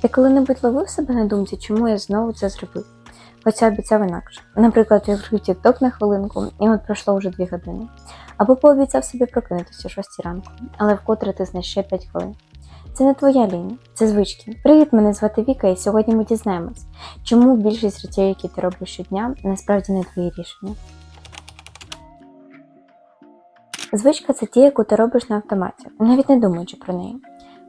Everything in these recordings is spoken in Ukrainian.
Ти коли-небудь ловив себе на думці, чому я знову це зробив? Хоча обіцяв інакше. Наприклад, я відкрив TikTok на хвилинку, і от пройшло вже 2 години. Або пообіцяв собі прокинутися о 6 ранку, але вкотре ти знаєш ще 5 хвилин. Це не твоя лінія, це звички. Привіт, мене звати Віка, і сьогодні ми дізнаємось, чому більшість речей, які ти робиш щодня, насправді не твої рішення. Звичка це ті, яку ти робиш на автоматі, навіть не думаючи про неї.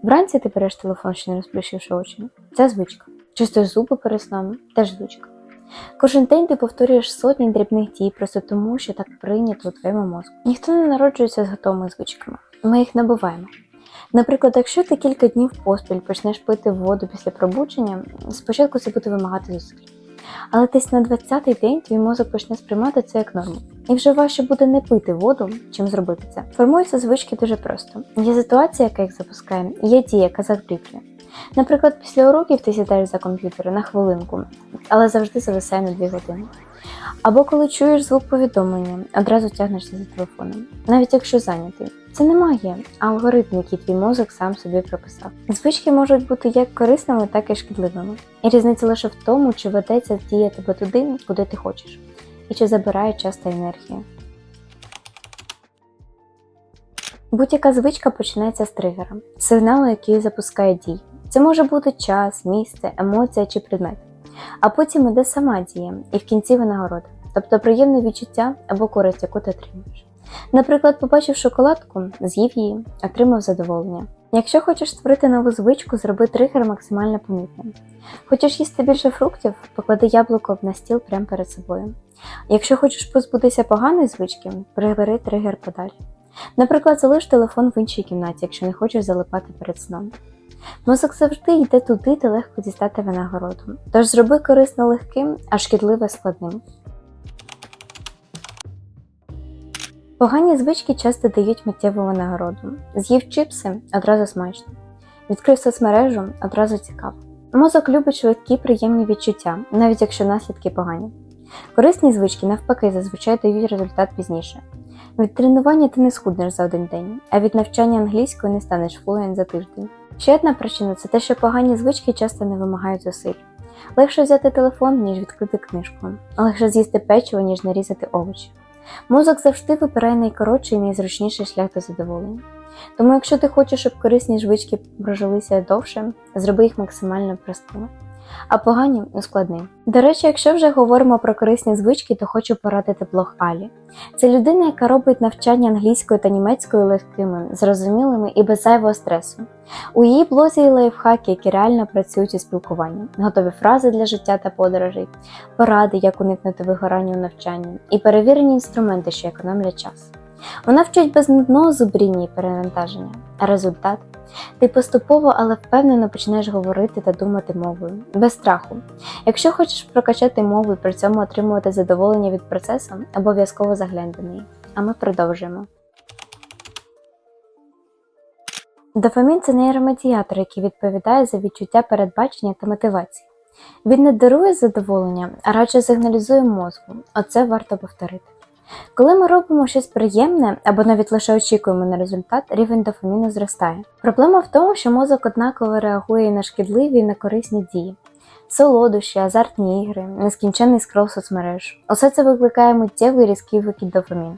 Вранці ти береш телефон, ще не розплющивши очі. Це звичка. Чистиш зуби перед сном теж звичка. Кожен день ти повторюєш сотні дрібних дій просто тому, що так прийнято у твоєму мозку. Ніхто не народжується з готовими звичками. Ми їх набуваємо. Наприклад, якщо ти кілька днів поспіль почнеш пити воду після пробудження, спочатку це буде вимагати зусиль. Але десь на 20-й день твій мозок почне сприймати це як норму. І вже важче буде не пити воду, чим зробити це. Формуються звички дуже просто. Є ситуація, яка їх запускає, і є дія, яка закріплює. Наприклад, після уроків ти сідаєш за комп'ютер на хвилинку, але завжди зависає на 2 години. Або коли чуєш звук повідомлення, одразу тягнешся за телефоном, навіть якщо зайнятий. Це не магія, а алгоритм, який твій мозок сам собі прописав. Звички можуть бути як корисними, так і шкідливими. І різниця лише в тому, чи ведеться дія тебе туди, куди ти хочеш, і чи забирає час та енергію. Будь-яка звичка починається з тригера, сигналу, який запускає дій. Це може бути час, місце, емоція чи предмет. А потім іде сама дія, і в кінці винагорода, тобто приємне відчуття або користь, яку ти отримуєш. Наприклад, побачив шоколадку, з'їв її, отримав задоволення. Якщо хочеш створити нову звичку, зроби тригер максимально помітним. Хочеш їсти більше фруктів, поклади яблуко на стіл прямо перед собою. Якщо хочеш позбутися поганої звички, прибери тригер подалі. Наприклад, залиш телефон в іншій кімнаті, якщо не хочеш залипати перед сном. Мозок завжди йде туди, де легко дістати винагороду. Тож зроби корисно легким, а шкідливе складним. Погані звички часто дають миттєву винагороду. З'їв чипси одразу смачно. Відкрив соцмережу одразу цікаво. Мозок любить швидкі приємні відчуття, навіть якщо наслідки погані. Корисні звички, навпаки, зазвичай дають результат пізніше. Від тренування ти не схуднеш за один день, а від навчання англійської не станеш флуєнт за тиждень. Ще одна причина це те, що погані звички часто не вимагають зусиль. Легше взяти телефон, ніж відкрити книжку, легше з'їсти печиво, ніж нарізати овочі. Мозок завжди вибирає найкоротший і найзручніший шлях до задоволення. Тому, якщо ти хочеш, щоб корисні звички прожилися довше, зроби їх максимально простими, а погані ускладни. До речі, якщо вже говоримо про корисні звички, то хочу порадити блог Алі. Це людина, яка робить навчання англійською та німецькою легкими, зрозумілими і без зайвого стресу. У її блозі є лайфхаки, які реально працюють у спілкуванні, готові фрази для життя та подорожей, поради, як уникнути вигорання у навчанні, і перевірені інструменти, що економлять час. Вона вчить без нудного зубріння і перевантаження, а результат ти поступово, але впевнено починаєш говорити та думати мовою, без страху. Якщо хочеш прокачати мову і при цьому отримувати задоволення від процесу, обов'язково заглянь до неї. А ми продовжуємо. Дофамін це нейромедіатор, який відповідає за відчуття передбачення та мотивації. Він не дарує задоволення, а радше сигналізує мозку. Оце варто повторити. Коли ми робимо щось приємне або навіть лише очікуємо на результат, рівень дофаміну зростає. Проблема в тому, що мозок однаково реагує на шкідливі і на корисні дії. Солодощі, азартні ігри, нескінченний скрол соцмереж. Усе це викликає миттєвий різкий викид дофаміну.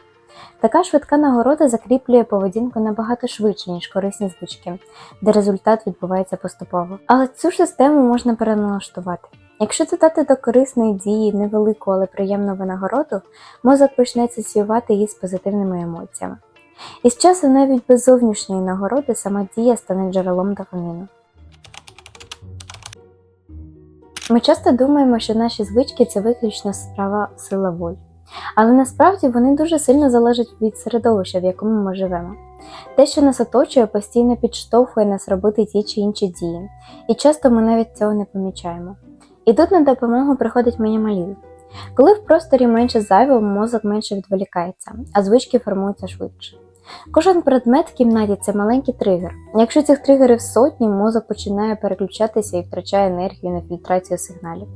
Така швидка нагорода закріплює поведінку набагато швидше, ніж корисні звички, де результат відбувається поступово. Але цю систему можна переналаштувати. Якщо додати до корисної дії невелику, але приємну винагороду, мозок почне асоціювати її з позитивними емоціями. І з часом навіть без зовнішньої нагороди сама дія стане джерелом дофаміну. Ми часто думаємо, що наші звички це виключно справа сила волі. Але насправді вони дуже сильно залежать від середовища, в якому ми живемо. Те, що нас оточує, постійно підштовхує нас робити ті чи інші дії, і часто ми навіть цього не помічаємо. І тут на допомогу приходить мінімалізм. Коли в просторі менше зайвого, мозок менше відволікається, а звички формуються швидше. Кожен предмет в кімнаті це маленький тригер. Якщо цих тригерів сотні, мозок починає переключатися і втрачає енергію на фільтрацію сигналів.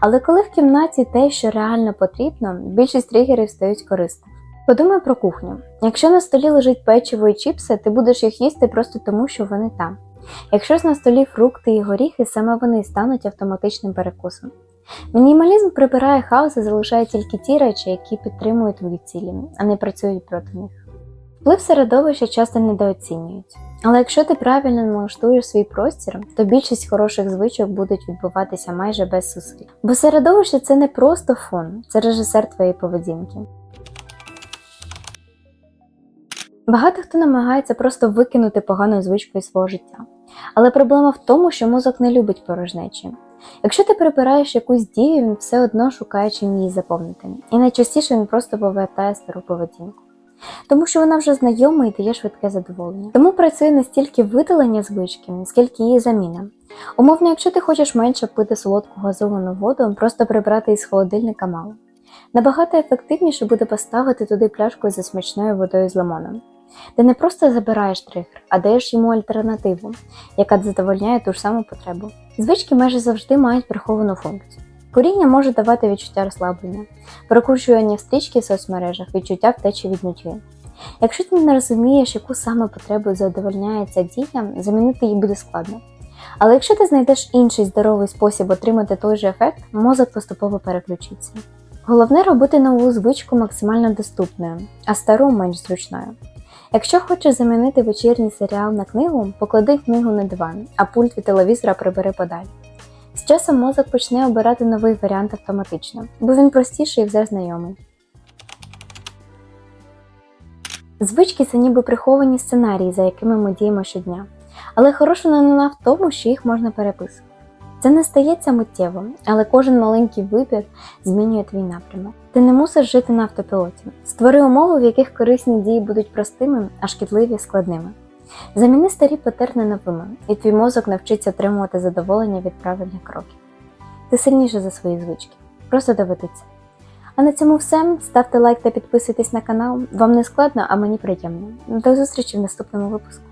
Але коли в кімнаті те, що реально потрібно, більшість тригерів стають корисними. Подумай про кухню. Якщо на столі лежить печиво і чіпси, ти будеш їх їсти просто тому, що вони там. Якщо ж на столі фрукти і горіхи, саме вони стануть автоматичним перекусом. Мінімалізм прибирає хаос і залишає тільки ті речі, які підтримують твої цілі, а не працюють проти них. Вплив середовища часто недооцінюють. Але якщо ти правильно налаштуєш свій простір, то більшість хороших звичок будуть відбуватися майже без зусиль. Бо середовище це не просто фон, це режисер твоєї поведінки. Багато хто намагається просто викинути погану звичку із свого життя. Але проблема в тому, що мозок не любить порожнечі. Якщо ти прибираєш якусь дію, він все одно шукає чим її заповнити. І найчастіше він просто повертає стару поведінку. Тому що вона вже знайома і дає швидке задоволення. Тому працює не стільки видалення звички, скільки її заміна. Умовно, якщо ти хочеш менше пити солодку газовану воду, просто прибрати із холодильника мало. Набагато ефективніше буде поставити туди пляшку зі смачною водою з лимоном. Ти не просто забираєш тригер, а даєш йому альтернативу, яка задовольняє ту ж саму потребу. Звички майже завжди мають приховану функцію. Куріння може давати відчуття розслаблення, прокручування стрічки в соцмережах, відчуття втечі від нічого. Якщо ти не розумієш, яку саме потребу задовольняє ця дія, замінити її буде складно. Але якщо ти знайдеш інший здоровий спосіб отримати той же ефект, мозок поступово переключиться. Головне робити нову звичку максимально доступною, а стару менш зручною. Якщо хочеш замінити вечірній серіал на книгу, поклади книгу на диван, а пульт від телевізора прибери подалі. З часом мозок почне обирати новий варіант автоматично, бо він простіший і вже знайомий. Звички це ніби приховані сценарії, за якими ми діємо щодня. Але хороша новина в тому, що їх можна переписувати. Це не стається миттєво, але кожен маленький вибір змінює твій напрямок. Ти не мусиш жити на автопілоті. Створи умови, в яких корисні дії будуть простими, а шкідливі складними. Заміни старі патерни новими, і твій мозок навчиться отримувати задоволення від правильних кроків. Ти сильніше за свої звички. Просто доведеться. А на цьому все. Ставте лайк та підписуйтесь на канал. Вам не складно, а мені приємно. До зустрічі в наступному випуску.